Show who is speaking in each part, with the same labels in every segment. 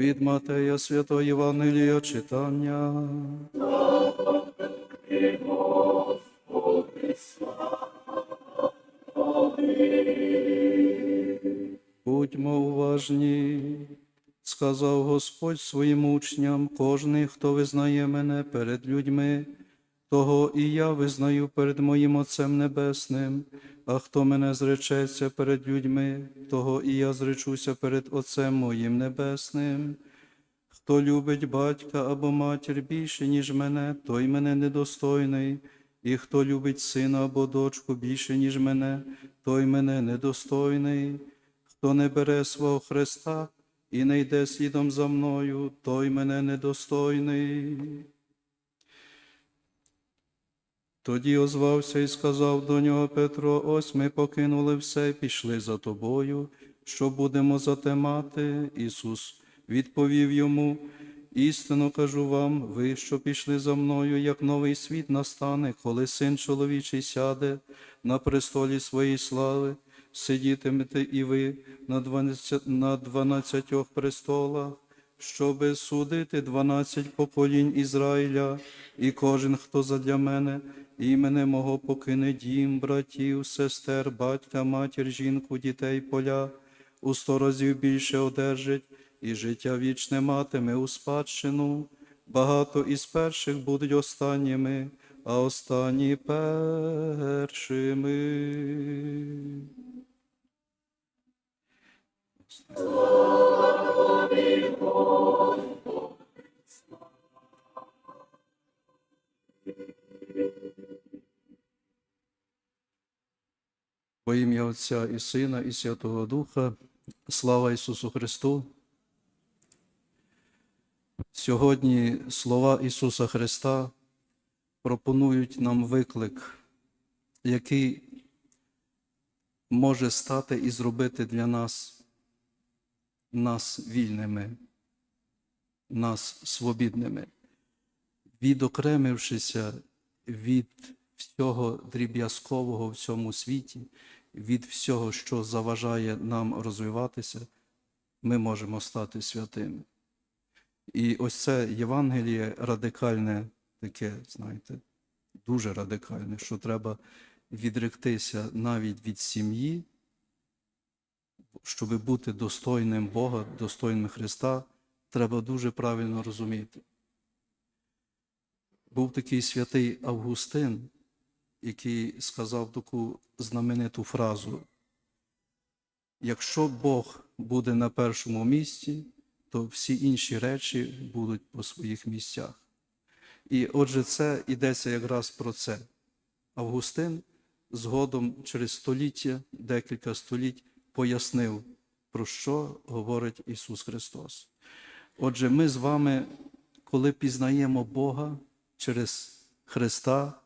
Speaker 1: Від Матея Святого Євангелія читання. Будьмо уважні, сказав Господь своїм учням, кожний, хто визнає мене перед людьми, того і я визнаю перед моїм Отцем Небесним, а хто мене зречеться перед людьми, того і я зречуся перед Отцем моїм Небесним. Хто любить батька або матір більше, ніж мене, той мене недостойний, і хто любить сина або дочку більше, ніж мене, той мене недостойний. Хто не бере свого Христа і не йде слідом за мною, той мене недостойний. Тоді озвався і сказав до нього Петро: ось ми покинули все, пішли за тобою. Що будемо за те мати? Ісус відповів йому: істинно кажу вам, ви, що пішли за мною, як новий світ настане, коли син чоловічий сяде на престолі своєї слави, сидітимете і ви на дванадцятьох престолах, щоби судити дванадцять поколінь Ізраїля, і кожен, хто задля мене, імене мого покине дім, братів, сестер, батька, матір, жінку, дітей, поля, у сто разів більше одержить, і життя вічне матиме у спадщину. Багато із перших будуть останніми, а останні першими. Во ім'я Отця і Сина, і Святого Духа, слава Ісусу Христу. Сьогодні слова Ісуса Христа пропонують нам виклик, який може стати і зробити для нас нас вільними, нас свобідними, відокремившися від всього дріб'язкового в цьому світі, від всього, що заважає нам розвиватися, ми можемо стати святими. І ось це Євангеліє радикальне, таке, знаєте, дуже радикальне, що треба відректися навіть від сім'ї, щоб бути достойним Бога, достойним Христа, треба дуже правильно розуміти. Був такий святий Августин, який сказав таку знамениту фразу: якщо Бог буде на першому місці, то всі інші речі будуть по своїх місцях. І отже, це йдеться якраз про це. Августин згодом через століття, декілька століть, пояснив, про що говорить Ісус Христос. Отже, ми з вами, коли пізнаємо Бога через Христа,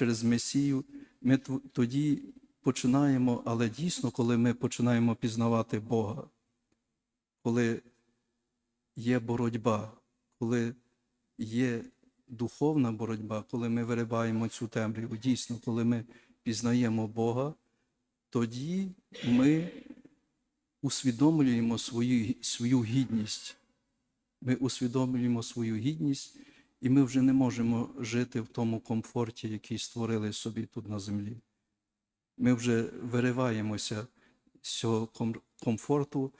Speaker 1: через Месію, ми тоді починаємо, але дійсно, коли ми починаємо пізнавати Бога, коли є боротьба, коли є духовна боротьба, коли ми вириваємо цю темряву, дійсно, коли ми пізнаємо Бога, тоді ми усвідомлюємо свою, свою гідність. Ми усвідомлюємо свою гідність, і ми вже не можемо жити в тому комфорті, який створили собі тут на землі. Ми вже вириваємося з цього комфорту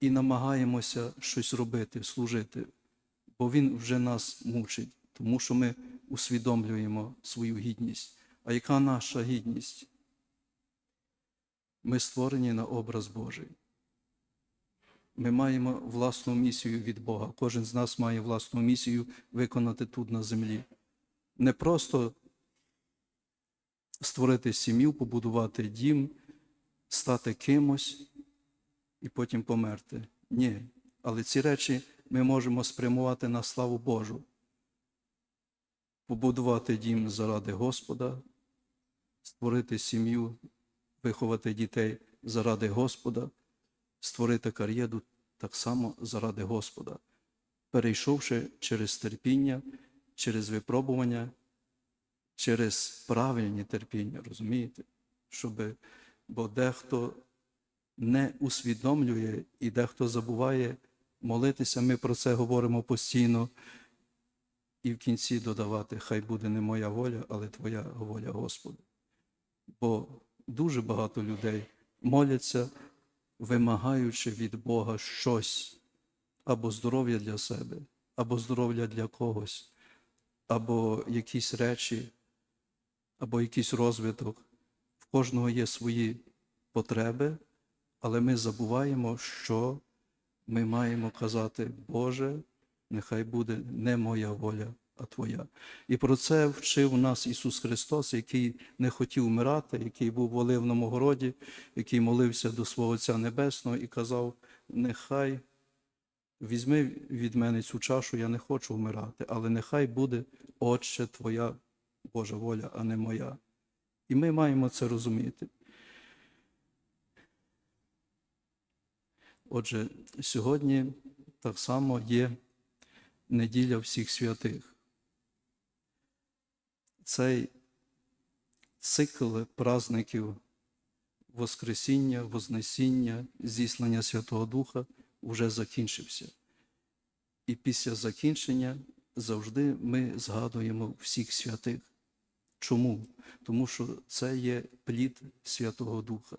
Speaker 1: і намагаємося щось робити, служити, бо Він вже нас мучить, тому що ми усвідомлюємо свою гідність. А яка наша гідність? Ми створені на образ Божий. Ми маємо власну місію від Бога. Кожен з нас має власну місію виконати тут на землі. Не просто створити сім'ю, побудувати дім, стати кимось і потім померти. Ні. Але ці речі ми можемо спрямувати на славу Божу. Побудувати дім заради Господа, створити сім'ю, виховати дітей заради Господа, створити кар'єру так само заради Господа, перейшовши через терпіння, через випробування, через правильні терпіння, розумієте? Щоб, Бо дехто не усвідомлює і дехто забуває молитися. Ми про це говоримо постійно. І в кінці додавати, хай буде не моя воля, але Твоя воля, Господи. Бо дуже багато людей моляться, вимагаючи від Бога щось або здоров'я для себе, або здоров'я для когось, або якісь речі, або якийсь розвиток. В кожного є свої потреби, але ми забуваємо, що ми маємо казати, Боже, нехай буде не моя воля, Твоя. І про це вчив нас Ісус Христос, який не хотів вмирати, який був в Оливному городі, який молився до свого Отця Небесного і казав: нехай візьми від мене цю чашу, я не хочу вмирати, але нехай буде, Отче, Твоя Божа воля, а не моя. І ми маємо це розуміти. Отже, сьогодні так само є неділя всіх святих. Цей цикл праздників Воскресіння, Вознесіння, зіслання Святого Духа вже закінчився. І після закінчення завжди ми згадуємо всіх святих. Чому? Тому що це є плід Святого Духа.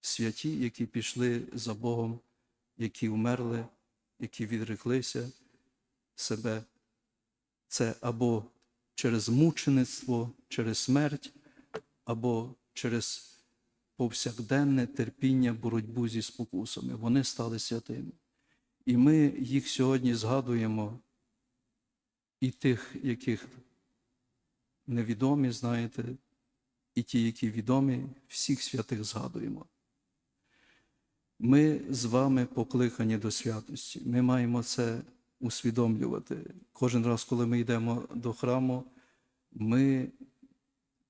Speaker 1: Святі, які пішли за Богом, які вмерли, які відреклися себе. Це або через мучеництво, через смерть, або через повсякденне терпіння, боротьбу зі спокусами. Вони стали святими. І ми їх сьогодні згадуємо, і тих, яких невідомі, знаєте, і ті, які відомі, всіх святих згадуємо. Ми з вами покликані до святості. Ми маємо це усвідомлювати. Кожен раз, коли ми йдемо до храму, ми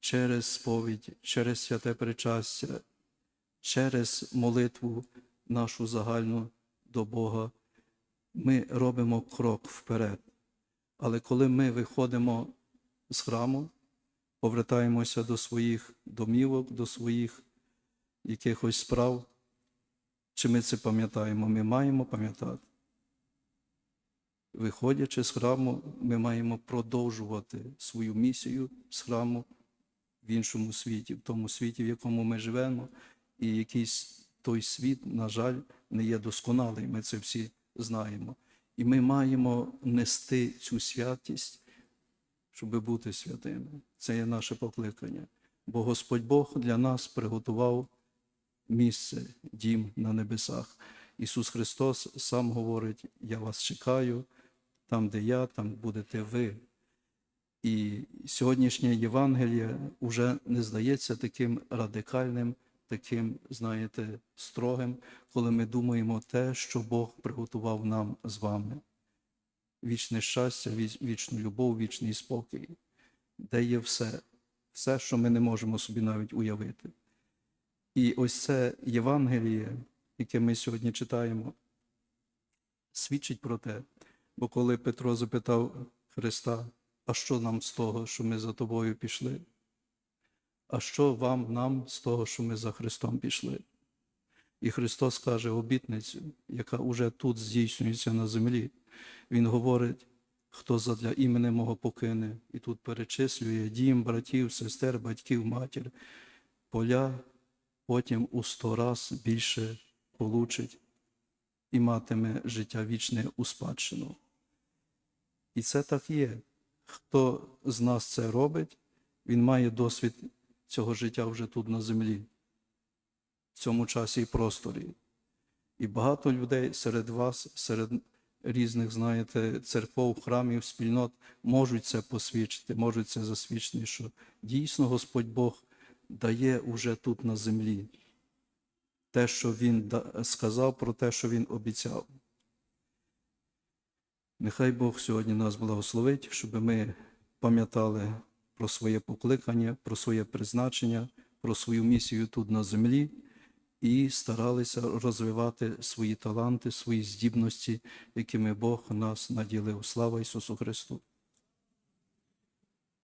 Speaker 1: через сповідь, через святе причастя, через молитву нашу загальну до Бога, ми робимо крок вперед. Але коли ми виходимо з храму, повертаємося до своїх домівок, до своїх якихось справ, чи ми це пам'ятаємо? Ми маємо пам'ятати. Виходячи з храму, ми маємо продовжувати свою місію з храму в іншому світі, в тому світі, в якому ми живемо, і якийсь той світ, на жаль, не є досконалий. Ми це всі знаємо. І ми маємо нести цю святість, щоб бути святими. Це є наше покликання. Бо Господь Бог для нас приготував місце, дім на небесах. Ісус Христос сам говорить: Я вас чекаю, там, де я, там будете ви. І сьогоднішнє Євангеліє вже не здається таким радикальним, таким, знаєте, строгим, коли ми думаємо те, що Бог приготував нам з вами. Вічне щастя, вічну любов, вічний спокій, де є все, все, що ми не можемо собі навіть уявити. І ось це Євангеліє, яке ми сьогодні читаємо, свідчить про те, бо коли Петро запитав Христа, а що нам з того, що ми за тобою пішли? А що вам, нам з того, що ми за Христом пішли? І Христос каже обітницю, яка уже тут здійснюється на землі. Він говорить, хто задля імені мого покине, і тут перечислює дім, братів, сестер, батьків, матір, поля, потім у сто раз більше получить і матиме життя вічне у спадщину. І це так є. Хто з нас це робить, він має досвід цього життя вже тут на землі, в цьому часі і просторі. І багато людей серед вас, серед різних, знаєте, церков, храмів, спільнот можуть це посвідчити, можуть це засвідчити, що дійсно Господь Бог дає уже тут на землі те, що Він сказав про те, що Він обіцяв. Нехай Бог сьогодні нас благословить, щоб ми пам'ятали про своє покликання, про своє призначення, про свою місію тут на землі і старалися розвивати свої таланти, свої здібності, якими Бог нас наділив. Слава Ісусу Христу!